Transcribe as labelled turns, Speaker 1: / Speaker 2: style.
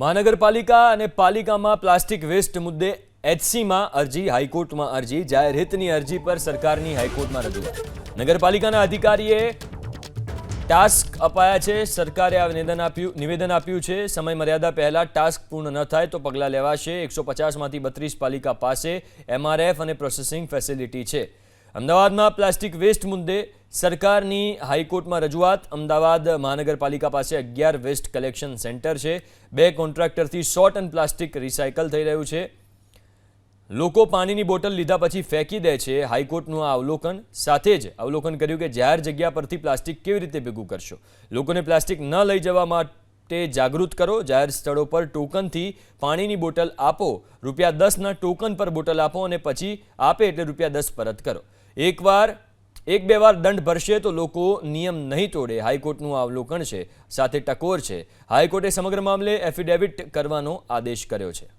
Speaker 1: મહાનગરપાલિકા અને પાલિકામાં પ્લાસ્ટિક વેસ્ટ મુદ્દે એચસીમાં અરજી, હાઈકોર્ટમાં અરજી, જાહેર હિતની અરજી પર સરકારની હાઈકોર્ટમાં રજૂઆત. નગરપાલિકાના અધિકારીએ ટાસ્ક અપાયા છે. સરકારે આ નિવેદન આપ્યું નિવેદન આપ્યું છે. સમય મર્યાદા પહેલા ટાસ્ક પૂર્ણ ન થાય તો પગલાં લેવાશે. એકસો પચાસમાંથી બત્રીસ પાલિકા પાસે એમઆરએફ અને પ્રોસેસિંગ ફેસિલિટી છે. અમદાવાદમાં પ્લાસ્ટિક વેસ્ટ મુદ્દે સરકારની હાઈકોર્ટમાં રજૂઆત અમદાવાદ મહાનગરપાલિકા પાસે અગિયાર વેસ્ટ કલેક્શન સેન્ટર છે. બે કોન્ટ્રાક્ટરથી સો ટન પ્લાસ્ટિક રિસાયકલ થઈ રહ્યું છે. લોકો પાણીની બોટલ લીધા પછી ફેંકી દે છે. હાઈકોર્ટનું આ અવલોકન સાથે જ અવલોકન કર્યું કે જાહેર જગ્યા પરથી પ્લાસ્ટિક કેવી રીતે ભેગું કરશો? લોકોને પ્લાસ્ટિક ન લઈ જવા માટે જાગૃત કરો. જાહેર સ્થળો પર ટોકનથી પાણીની બોટલ આપો. રૂપિયા દસના ટોકન પર બોટલ આપો અને પછી આપે એટલે રૂપિયા દસ પરત કરો. એકવાર એક બે વાર દંડ ભરશે તો લોકો નિયમ નહીં તોડે. હાઈકોર્ટનું અવલોકન છે, સાથે ટકોર છે. હાઈકોર્ટે સમગ્ર મામલે એફિડેવિટ કરવાનો આદેશ કર્યો છે.